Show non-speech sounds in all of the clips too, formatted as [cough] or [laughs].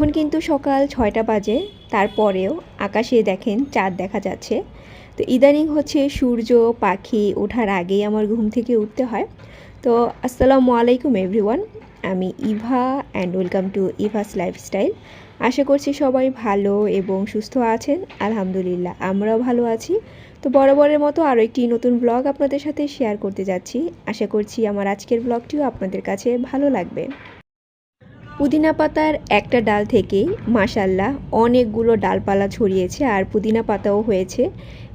এখন কিন্তু সকাল ছয়টা বাজে, তারপরেও আকাশে দেখেন চাঁদ দেখা যাচ্ছে। তো ইদানিং হচ্ছে সূর্য, পাখি ওঠার আগেই আমার ঘুম থেকে উঠতে হয়। তো আসসালামু আলাইকুম এভরিওয়ান, আমি Eva and welcome to Eva's lifestyle আশা করছি সবাই ভালো এবং সুস্থ আছেন, আলহামদুলিল্লাহ আমরাও ভালো আছি। তো বরাবরের মতো আরও একটি নতুন ব্লগ আপনাদের সাথে শেয়ার করতে যাচ্ছি। আশা করছি আমার আজকের ব্লগটিও আপনাদের কাছে ভালো লাগবে। পুদিনা পাতার একটা ডাল থেকেই মাসাল্লাহ অনেকগুলো ডালপালা ছড়িয়েছে আর পুদিনা পাতাও হয়েছে।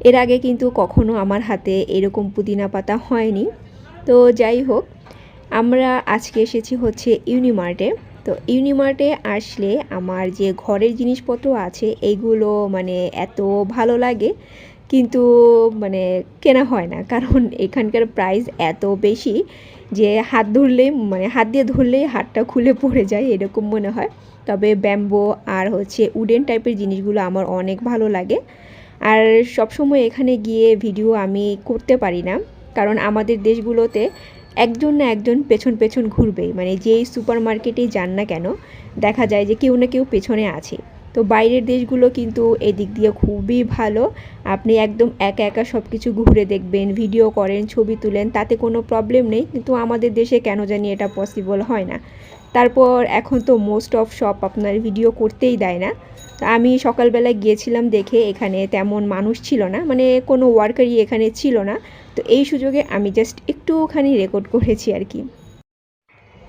এর আগে কিন্তু কখনো আমার হাতে এরকম পুদিনা পাতা হয়নি। তো যাই হোক, আমরা আজকে এসেছি হচ্ছে ইউনিমার্টে। তো ইউনিমার্টে আসলে আমার যে ঘরের জিনিসপত্র আছে এইগুলো মানে এত ভালো লাগে, কিন্তু মানে কেনা হয় না। কারণ এখানকার প্রাইস এত বেশি যে হাত ধরলেই মানে হাত দিয়ে ধরলেই হাতটা খুলে পড়ে যায়, এরকম মনে হয়। তবে ব্যাম্বো আর হচ্ছে উডেন টাইপের জিনিসগুলো আমার অনেক ভালো লাগে। আর সবসময় এখানে গিয়ে ভিডিও আমি করতে পারি না। কারণ আমাদের দেশগুলোতে একজন না একজন পেছন পেছন ঘুরবেই। মানে যেই সুপার মার্কেটেই যান না কেন, দেখা যায় যে কেউ না কেউ পেছনে আছে। তো বাইরের দেশগুলো কিন্তু এদিক দিয়ে খুবই ভালো। আপনি একদম একা একা সব কিছু ঘুরে দেখবেন ভিডিও করেন, ছবি তুলেন, তাতে কোনো প্রবলেম নেই। কিন্তু আমাদের দেশে কেন জানি এটা পসিবল হয় না। তারপর এখন তো মোস্ট অফ শপ আপনার ভিডিও করতেই দেয় না। তো আমি সকালবেলায় গিয়েছিলাম দেখে এখানে তেমন মানুষ ছিল না মানে কোনো ওয়ার্কারই এখানে ছিল না। তো এই সুযোগে আমি জাস্ট একটুখানি রেকর্ড করেছি আর কি।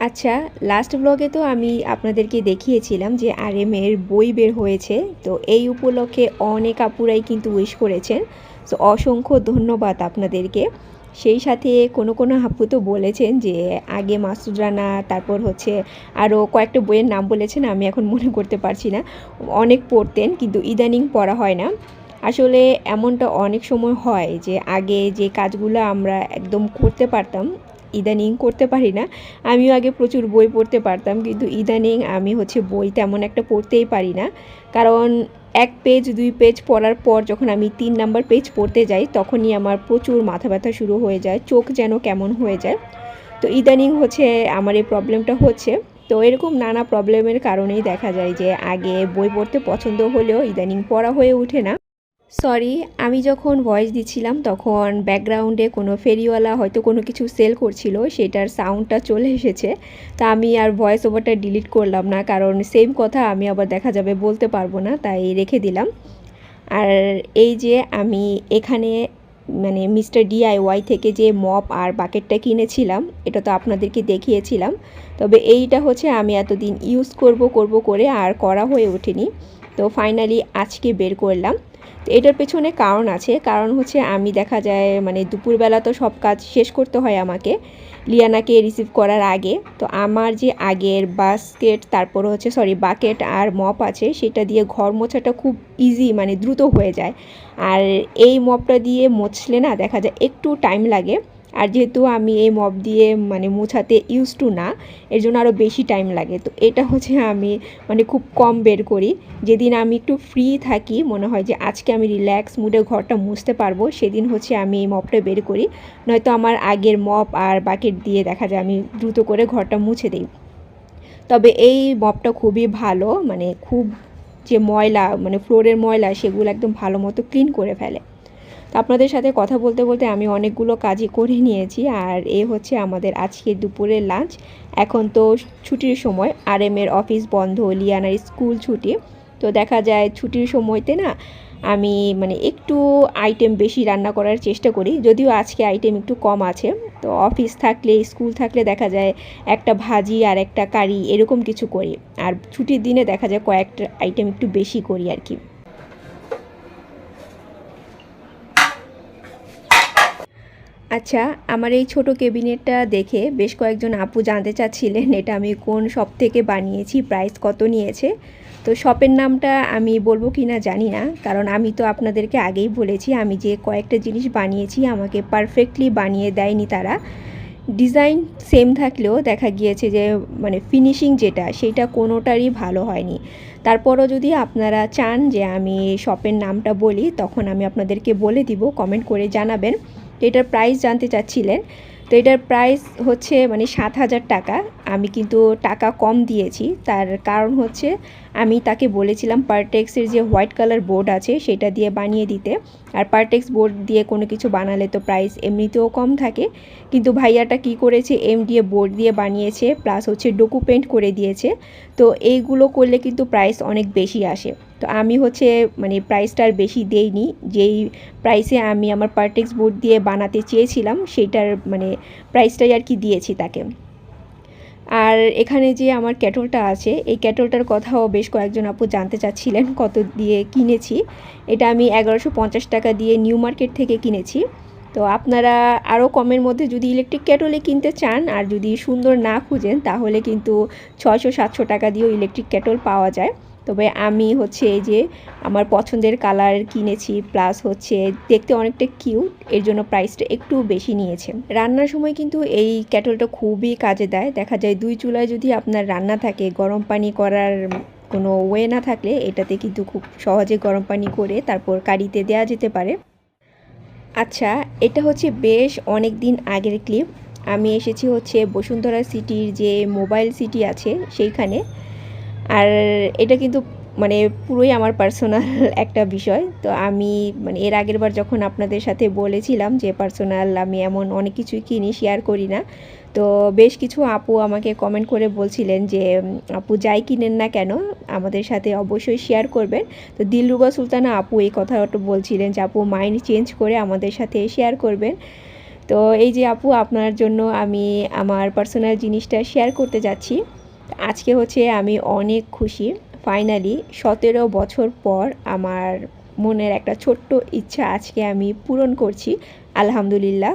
আচ্ছা লাস্ট ব্লগে তো আমি আপনাদেরকে দেখিয়েছিলাম যে আর এম এর বই বের হয়েছে। তো এই উপলক্ষে অনেক আপুরাই কিন্তু উইশ করেছেন। তো অসংখ্য ধন্যবাদ আপনাদেরকে। সেই সাথে কোনো কোনো আপু তো বলেছেন যে আগে মাসুদ রানা, তারপর হচ্ছে আরও কয়েকটা বইয়ের নাম বলেছেন, আমি এখন মনে করতে পারছি না। অনেক পড়তেন, কিন্তু ইদানিং পড়া হয় না। আসলে এমনটা অনেক সময় হয় যে আগে যে কাজগুলো আমরা একদম করতে পারতাম ইদানিং করতে পারি না। আমিও আগে প্রচুর বই পড়তে পারতাম, কিন্তু ইদানিং আমি হচ্ছে বই তেমন একটা পড়তেই পারি না। কারণ এক পেজ দুই পেজ পড়ার পর যখন আমি তিন নাম্বার পেজ পড়তে যাই, তখনই আমার প্রচুর মাথা ব্যথা শুরু হয়ে যায়, চোখ যেন কেমন হয়ে যায়। তো ইদানিং হচ্ছে আমার এই প্রবলেমটা হচ্ছে। তো এরকম নানা প্রবলেমের কারণেই দেখা যায় যে আগে বই পড়তে পছন্দ হলেও ইদানিং পড়া হয়ে ওঠে না। সরি আমি যখন ভয়েস দিচ্ছিলাম তখন ব্যাকগ্রাউন্ডে কোনো ফেরিওয়ালা হয়তো কোনো কিছু সেল করছিল, সেটার সাউন্ডটা চলে এসেছে। তা আমি আর ভয়েস ওভারটা ডিলিট করলাম না, কারণ সেম কথা আমি আবার দেখা যাবে বলতে পারব না, তাই রেখে দিলাম। আর এই যে আমি এখানে মানে মিস্টার ডিআইওয়াই থেকে যে মপ আর বাকেটটা কিনেছিলাম, এটা তো আপনাদেরকে দেখিয়েছিলাম। তবে এইটা হচ্ছে আমি এতদিন ইউজ করব করব করে আর করা হয়ে ওঠেনি। তো ফাইনালি আজকে বের করলাম। তো এটার পেছনে কারণ আছে। কারণ হচ্ছে আমি দেখা যায় মানে দুপুরবেলা তো সব কাজ শেষ করতে হয় আমাকে, লিয়ানাকে রিসিভ করার আগে। তো আমার যে আগের বাস্কেট তারপর হচ্ছে সরি বাকেট আর মপ আছে, সেটা দিয়ে ঘর মোছাটা খুব ইজি মানে দ্রুত হয়ে যায়। আর এই মপটা দিয়ে মোছলে না, দেখা যায় একটু টাইম লাগে। আর যেহেতু আমি এই মপ দিয়ে মানে মোছাতে ইউজ টু না, এর জন্য আরও বেশি টাইম লাগে। তো এটা হচ্ছে আমি মানে খুব কম বের করি। যেদিন আমি একটু ফ্রি থাকি, মনে হয় যে আজকে আমি রিল্যাক্স মুডে ঘরটা মুছতে পারব, সেদিন হচ্ছে আমি এই মপটা বের করি। নয়তো আমার আগের মপ আর বাকেট দিয়ে দেখা যায় আমি দ্রুত করে ঘরটা মুছে দিই। তবে এই মপটা খুবই ভালো মানে খুব যে ময়লা মানে ফ্লোরের ময়লা, সেগুলো একদম ভালো মতো ক্লিন করে ফেলে। তো আপনাদের সাথে কথা বলতে বলতে আমি অনেকগুলো কাজই করে নিয়েছি। আর এ হচ্ছে আমাদের আজকে দুপুরের লাঞ্চ। এখন তো ছুটির সময় আর এম এর অফিস বন্ধ, লিয়ানার স্কুল ছুটি। তো দেখা যায় ছুটির সময়তে না, আমি মানে একটু আইটেম বেশি রান্না করার চেষ্টা করি। যদিও আজকে আইটেম একটু কম আছে। তো অফিস থাকলে, স্কুল থাকলে দেখা যায় একটা ভাজি আর একটা কারি এরকম কিছু করি। আর ছুটির দিনে দেখা যায় কয়েকটা আইটেম একটু বেশি করি আর কি। আচ্ছা আমার এই ছোট কেবিনেটটা দেখে বেশ কয়েকজন আপু জানতে চাচ্ছিলেন, এটা আমি কোন শপ থেকে বানিয়েছি, প্রাইস কত নিয়েছে? তো শপের নামটা আমি বলব কি না জানি না, কারণ আমি তো আপনাদেরকে আগেই বলেছি, আমি যে কয়েকটা জিনিস বানিয়েছি আমাকে পারফেক্টলি বানিয়ে দেয়নি তারা। ডিজাইন সেম থাকলেও দেখা গিয়েছে যে মানে ফিনিশিং যেটা, সেটা কোনোটারই ভালো হয়নি। তারপরও যদি আপনারা চান যে আমি শপের নামটা বলি, তখন আমি আপনাদেরকে বলে দিব, কমেন্ট করে জানাবেন। এটার প্রাইস জানতে চাচ্ছিলেন। তো এটার প্রাইস হচ্ছে মানে সাত হাজার টাকা। আমি কিন্তু টাকা কম দিয়েছি। তার কারণ হচ্ছে আমি তাকে বলেছিলাম পারটেক্সের যে হোয়াইট কালার বোর্ড আছে, সেটা দিয়ে বানিয়ে দিতে। আর পারটেক্স বোর্ড দিয়ে কোনো কিছু বানালে তো প্রাইস এমনিতেও কম থাকে। কিন্তু ভাইয়াটা কি করেছে এম দিয়ে বোর্ড দিয়ে বানিয়েছে প্লাস হচ্ছে ডোকু পেন্ট করে দিয়েছে। তো এইগুলো করলে কিন্তু প্রাইস অনেক বেশি আসে। তো আমি হচ্ছে মানে প্রাইসটা আর বেশি দেইনি। যেই প্রাইসে আমি আমার পারটেক্স বোর্ড দিয়ে বানাতে চেয়েছিলাম সেইটার মানে প্রাইসটাই আর কি দিয়েছি তাকে। আর এখানে যে আমার ক্যাটলটা আছে, এই ক্যাটলটার কথাও বেশ কয়েকজন আপু জানতে চাচ্ছিলেন কত দিয়ে কিনেছি। এটা আমি এগারোশো পঞ্চাশ টাকা দিয়ে নিউ মার্কেট থেকে কিনেছি। তো আপনারা আরও কমের মধ্যে যদি ইলেকট্রিক ক্যাটলে কিনতে চান আর যদি সুন্দর না খুঁজেন, তাহলে কিন্তু ছয়শো সাতশো টাকা দিয়েও ইলেকট্রিক ক্যাটল পাওয়া যায়। তবে আমি হচ্ছে এই যে আমার পছন্দের কালার কিনেছি প্লাস হচ্ছে দেখতে অনেকটা কিউট এর জন্য প্রাইসটা একটু বেশি নিয়েছে। রান্নার সময় কিন্তু এই ক্যাটলটা খুবই কাজে দেয়। দেখা যায় দুই চুলায় যদি আপনার রান্না থাকে, গরম পানি করার কোনো ওয়ে না থাকলে, এটাতে কিন্তু খুব সহজে গরম পানি করে তারপর কারিতে দেওয়া যেতে পারে। আচ্ছা এটা হচ্ছে বেশ অনেক দিন আগের ক্লিপ আমি এসেছি হচ্ছে বসুন্ধরা সিটির যে মোবাইল সিটি আছে, সেইখানে। আর এটা কিন্তু মানে পুরোই আমার পার্সোনাল [laughs] একটা বিষয়। তো আমি মানে এর আগের বার যখন আপনাদের সাথে বলেছিলাম যে পার্সোনাল আমি এমন অনেক কিছুই কিনি শেয়ার করি না, তো বেশ কিছু আপু আমাকে কমেন্ট করে বলছিলেন যে আপু যাই কিনেন না কেন, আমাদের সাথে অবশ্যই শেয়ার করবেন। তো দিলরুবা সুলতানা আপু এই কথাটা বলছিলেন যে, আপু মাইন্ড চেঞ্জ করে আমাদের সাথে শেয়ার করবেন। তো এই যে আপু, আপনার জন্য আমি আমার পার্সোনাল জিনিসটা শেয়ার করতে যাচ্ছি। আজকে হচ্ছে আমি অনেক খুশি। ফাইনালি সতেরো বছর পর আমার মনের একটা ছোট্ট ইচ্ছা আজকে আমি পূরণ করছি, আলহামদুলিল্লাহ।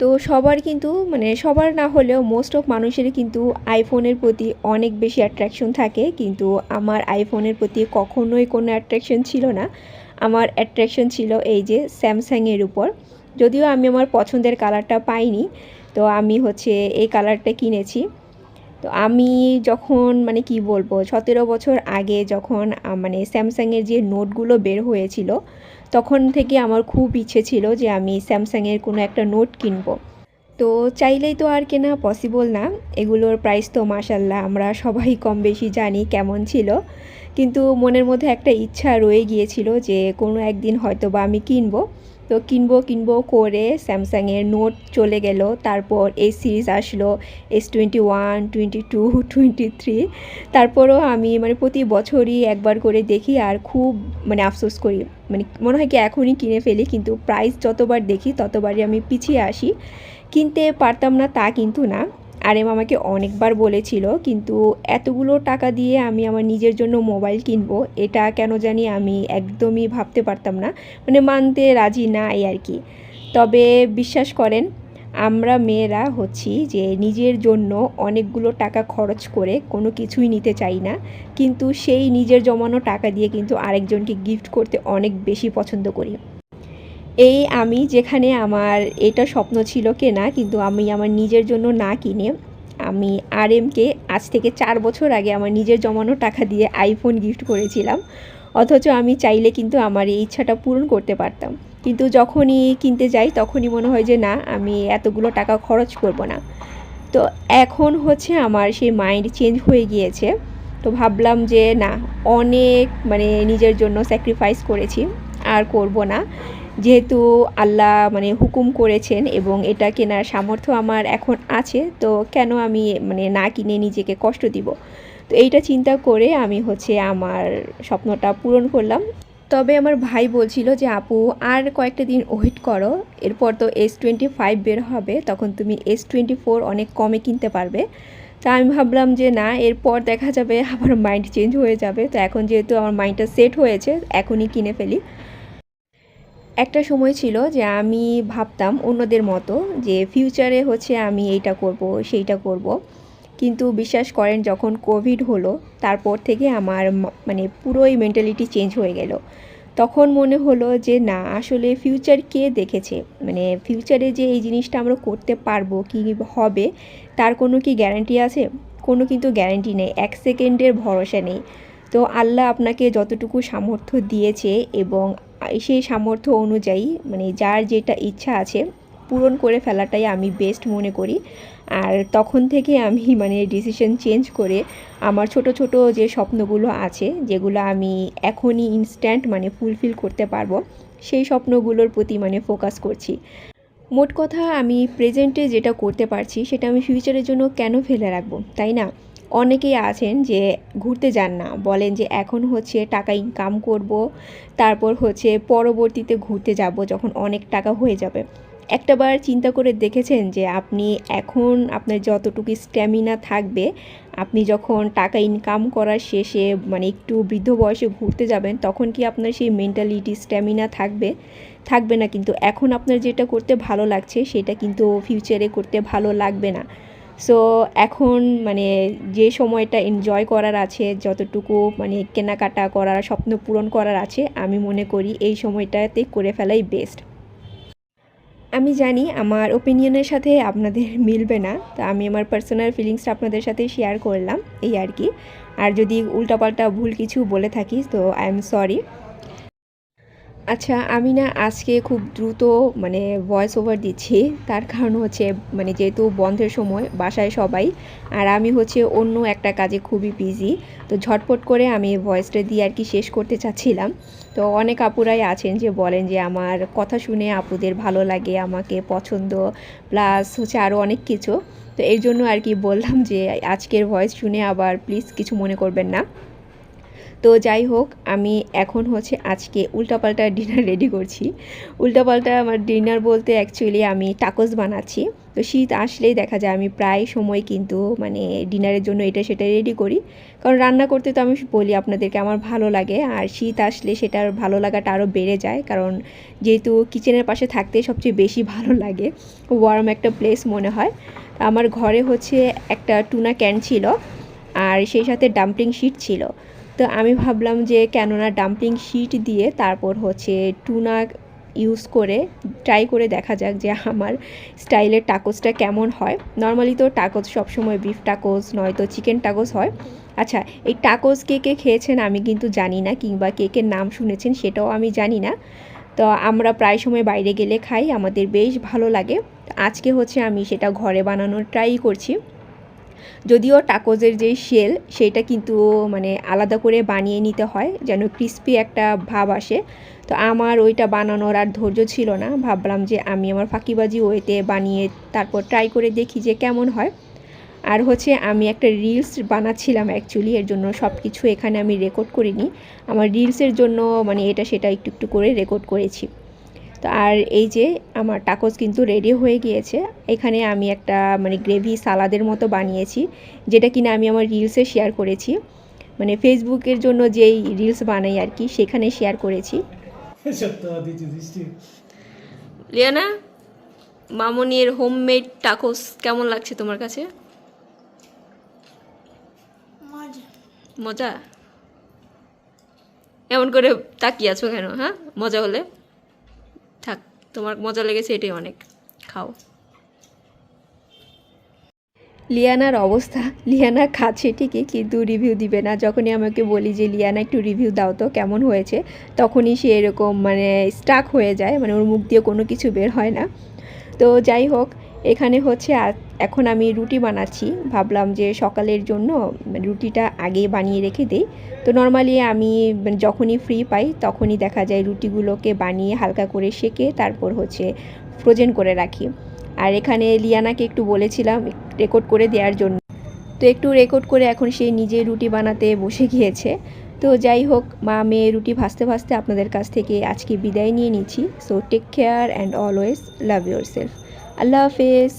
তো সবার কিন্তু মানে সবার না হলেও মোস্ট অফ মানুষের কিন্তু আইফোনের প্রতি অনেক বেশি অ্যাট্রাকশন থাকে। কিন্তু আমার আইফোনের প্রতি কখনোই কোনো অ্যাট্রাকশন ছিল না। আমার অ্যাট্রাকশন ছিল এই যে স্যামসাংয়ের উপর। যদিও আমি আমার পছন্দের কালারটা পাইনি, তো আমি হচ্ছে এই কালারটা কিনেছি। তো আমি যখন মানে কি বলব, সতেরো বছর আগে যখন মানে স্যামসাংয়ের যে নোটগুলো বের হয়েছিল, তখন থেকে আমার খুব ইচ্ছে ছিল যে আমি স্যামসাংয়ের কোনো একটা নোট কিনবো। তো চাইলেই তো আর কেনা পসিবল না, এগুলোর প্রাইস তো মাসাল্লাহ আমরা সবাই কম বেশি জানি কেমন ছিল। কিন্তু মনের মধ্যে একটা ইচ্ছা রয়ে গিয়েছিল যে কোনো একদিন হয়তো বা আমি কিনবো। তো কিনবো কিনবো করে স্যামসাংয়ের নোট চলে গেল। তারপর এই সিরিজ আসলো S twenty one twenty two twenty three তারপরও আমি মানে প্রতি বছরই একবার করে দেখি আর খুব মানে আফসোস করি। মানে মনে হয় কি এখনই কিনে ফেলি, কিন্তু প্রাইস যতবার দেখি ততবারই আমি পিছিয়ে আসি। কিনতে পারতাম না তা কিন্তু না। আরেম আমাকে অনেকবার বলেছিল, কিন্তু এতগুলো টাকা দিয়ে আমি আমার নিজের জন্য মোবাইল কিনবো, এটা কেন জানি আমি একদমই ভাবতে পারতাম না মানে মানতে রাজি না আর কি। তবে বিশ্বাস করেন, আমরা মেয়েরা হচ্ছি যে নিজের জন্য অনেকগুলো টাকা খরচ করে কোনো কিছুই নিতে চাই না, কিন্তু সেই নিজের জমানো টাকা দিয়ে কিন্তু আরেকজনকে গিফট করতে অনেক বেশি পছন্দ করি। এই আমি যেখানে আমার এটা স্বপ্ন ছিল কেনা, কিন্তু আমি আমার নিজের জন্য না কিনে, আমি আর এমকে আজ থেকে চার বছর আগে আমার নিজের জমানো টাকা দিয়ে আইফোন গিফট করেছিলাম। অথচ আমি চাইলে কিন্তু আমার এই ইচ্ছাটা পূরণ করতে পারতাম। কিন্তু যখনই কিনতে যাই, তখনই মনে হয় যে না, আমি এতগুলো টাকা খরচ করব না। তো এখন হচ্ছে আমার সেই মাইন্ড চেঞ্জ হয়ে গিয়েছে। তো ভাবলাম যে না, অনেক মানে নিজের জন্য স্যাক্রিফাইস করেছি, আর করব না। যেহেতু আল্লাহ মানে হুকুম করেছেন এবং এটা কেনার সামর্থ্য আমার এখন আছে, তো কেন আমি মানে না কিনে নিজেকে কষ্ট দিব? তো এইটা চিন্তা করে আমি হচ্ছে আমার স্বপ্নটা পূরণ করলাম। তবে আমার ভাই বলছিল যে, আপু, আর কয়েকটা দিন ওয়েট করো, এরপর তো এস টোয়েন্টি ফাইভ বের হবে, তখন তুমি এস টোয়েন্টি ফোর অনেক কমে কিনতে পারবে। তা আমি ভাবলাম যে, না, এরপর দেখা যাবে আমার মাইন্ড চেঞ্জ হয়ে যাবে। তো এখন যেহেতু আমার মাইন্ডটা সেট হয়েছে, এখনই কিনে ফেলি। একটা সময় ছিল যে আমি ভাবতাম অন্যদের মতো যে ফিউচারে হচ্ছে আমি এইটা করব, সেইটা করব। কিন্তু বিশ্বাস করেন যখন কোভিড হলো, তারপর থেকে আমার মানে পুরোই মেন্টালিটি চেঞ্জ হয়ে গেল। তখন মনে হলো যে না, আসলে ফিউচার কে দেখেছে? মানে ফিউচারে যে এই জিনিসটা আমরা করতে পারব, কি হবে, তার কোনো কি গ্যারান্টি আছে? কোনো কিন্তু গ্যারান্টি নেই, এক সেকেন্ডের ভরসা নেই। তো আল্লাহ আপনাকে যতটুকু সামর্থ্য দিয়েছে এবং সেই সামর্থ্য অনুযায়ী মানে যার যেটা ইচ্ছা আছে, পূরণ করে ফেলাটাই আমি বেস্ট মনে করি। আর তখন থেকে আমি [laughs] মানে ডিসিশন চেঞ্জ করে আমার ছোট ছোট যে স্বপ্নগুলো আছে, যেগুলো আমি এখনই ইনস্ট্যান্ট মানে ফুলফিল করতে পারব, সেই স্বপ্নগুলোর প্রতি মানে ফোকাস করছি। মোট কথা, আমি প্রেজেন্টে যেটা করতে পারছি, সেটা আমি ফিউচারের জন্য কেন ফেলে রাখব, তাই না? অনেকেই আছেন যে ঘুরতে যান না। বলেন যে এখন হচ্ছে টাকা ইনকাম করব, তারপর হচ্ছে পরবর্তীতে ঘুরতে যাব যখন অনেক টাকা হয়ে যাবে। একটাবার চিন্তা করে দেখেছেন যে আপনি এখন আপনার যতটুকু স্ট্যামিনা থাকবে, আপনি যখন টাকা ইনকাম করার শেষে মানে একটু বৃদ্ধ বয়সে ঘুরতে যাবেন, তখন কি আপনার সেই মেন্টালিটি স্ট্যামিনা থাকবে? থাকবে না, কিন্তু এখন আপনার যেটা করতে ভালো লাগছে, সেটা কিন্তু ফিউচারে করতে ভালো লাগবে না। সো এখন মানে যে সময়টা এনজয় করার আছে, যতটুকু মানে কেনাকাটা করার, স্বপ্ন পূরণ করার আছে, আমি মনে করি এই সময়টাতে করে ফেলাই বেস্ট আমি জানি আমার ওপিনিয়নের সাথে আপনাদের [laughs] মিলবে না, তো আমি আমার পার্সোনাল ফিলিংসটা আপনাদের সাথে শেয়ার করলাম, এই আর কি। আর যদি উল্টাপাল্টা ভুল কিছু বলে থাকি, তো আই এম সরি আচ্ছা আমি না আজকে খুব দ্রুত মানে ভয়েস ওভার দিচ্ছি। তার কারণ হচ্ছে মানে যেহেতু বন্ধের সময়, বাসায় সবাই, আর আমি হচ্ছে অন্য একটা কাজে খুবই বিজি তো ঝটপট করে আমি ভয়েসটা দিয়ে আর কি শেষ করতে চাচ্ছিলাম। তো অনেক আপুরাই আছেন যে বলেন যে আমার কথা শুনে আপুদের ভালো লাগে, আমাকে পছন্দ প্লাস হচ্ছে আরও অনেক কিছু। তো এই জন্য আর কি বললাম যে আজকের ভয়েস শুনে আবার প্লিজ কিছু মনে করবেন না। তো যাই হোক, আমি এখন হচ্ছে আজকে উল্টাপাল্টা ডিনার রেডি করছি। উল্টাপাল্টা আমার ডিনার বলতে অ্যাকচুয়ালি আমি টাকোস বানাচ্ছি। তো শীত আসলেই দেখা যায় আমি প্রায় সময় কিন্তু মানে ডিনারের জন্য এটা সেটা রেডি করি। কারণ রান্না করতে তো আমি বলি আপনাদেরকে আমার ভালো লাগে, আর শীত আসলে সেটার ভালো লাগাটা আরও বেড়ে যায়। কারণ যেহেতু কিচেনের পাশে থাকতে সবচেয়ে বেশি ভালো লাগে ওয়ার্ম একটা প্লেস মনে হয়। আমার ঘরে হচ্ছে একটা টুনা ক্যান ছিল, আর সেই সাথে ডাম্পলিং শিট ছিল। তো আমি ভাবলাম যে কেননা ডাম্পলিং শিট দিয়ে তারপর হচ্ছে টুনা ইউজ করে ট্রাই করে দেখা যাক যে আমার স্টাইলের টাকোসটা কেমন হয়। নর্মালি তো টাকোস সবসময় বিফ টাকোস নয়তো চিকেন টাকোস হয়। আচ্ছা এই টাকোস কে কে খেয়েছেন আমি কিন্তু জানি না, কিংবা কে কে নাম শুনেছেন সেটাও আমি জানি না। তো আমরা প্রায় সময় বাইরে গেলে খাই, আমাদের বেশ ভালো লাগে। আজকে হচ্ছে আমি সেটা ঘরে বানানোর ট্রাই করছি। যদিও টাকোজের যে শেল সেটা কিন্তু মানে আলাদা করে বানিয়ে নিতে হয়, যেন ক্রিস্পি একটা ভাব আসে। তো আমার ওইটা বানানোর আর ধৈর্য ছিল না। ভাবলাম যে আমি আমার ফাঁকিবাজি ওইতে বানিয়ে তারপর ট্রাই করে দেখি যে কেমন হয়। আর হচ্ছে আমি একটা রিলস বানাচ্ছিলাম অ্যাকচুয়ালি এর জন্য সব কিছু এখানে আমি রেকর্ড করিনি। আমার রিলসের জন্য মানে এটা সেটা একটু একটু করে রেকর্ড করেছি। তো আর এই যে আমার টাকোস কিন্তু রেডি হয়ে গিয়েছে। এখানে আমি একটা মানে গ্রেভি সালাদের মতো বানিয়েছি যেটা কিনা আমি আমার রিলসে শেয়ার করেছি। মানে ফেসবুকের জন্য যেই রিলস বানাই আর কি সেখানে শেয়ার করেছি। লিয়ানা মামনির হোমমেড টাকোস কেমন লাগছে তোমার কাছে? মজা। মজা? এমন করে তাকিয়ে আছো কেন হ্যাঁ? মজা হলে? থাক, তোমার মজা লেগেছে, এটাই অনেক। খাও। লিয়ানার অবস্থা, লিয়ানা খাচ্ছে ঠিকই, কিন্তু রিভিউ দিবে না। যখনই আমাকে বলি যে, লিয়ানা, একটু রিভিউ দাও তো, কেমন হয়েছে? তখনই সে এরকম মানে স্টাক হয়ে যায়। মানে ওর মুখ দিয়ে কোনো কিছু বের হয় না। তো যাই হোক এখানে হচ্ছে এখন আমি রুটি বানাচ্ছি। ভাবলাম যে সকালের জন্য রুটিটা আগে বানিয়ে রেখে দিই। তো নর্মালি আমি যখনই ফ্রি পাই, তখনই দেখা যায় রুটিগুলোকে বানিয়ে হালকা করে সেকে তারপর হচ্ছে ফ্রোজেন করে রাখি। আর এখানে লিয়ানাকে একটু বলেছিলাম রেকর্ড করে দেওয়ার জন্য। তো একটু রেকর্ড করে এখন সে নিজে রুটি বানাতে বসে গিয়েছে। তো যাই হোক, মা মেয়ে রুটি ভাজতে ভাজতে আপনাদের কাছ থেকে আজকে বিদায় নিয়ে নিচ্ছি। So take care and always love yourself আল্লাহ হাফেজ।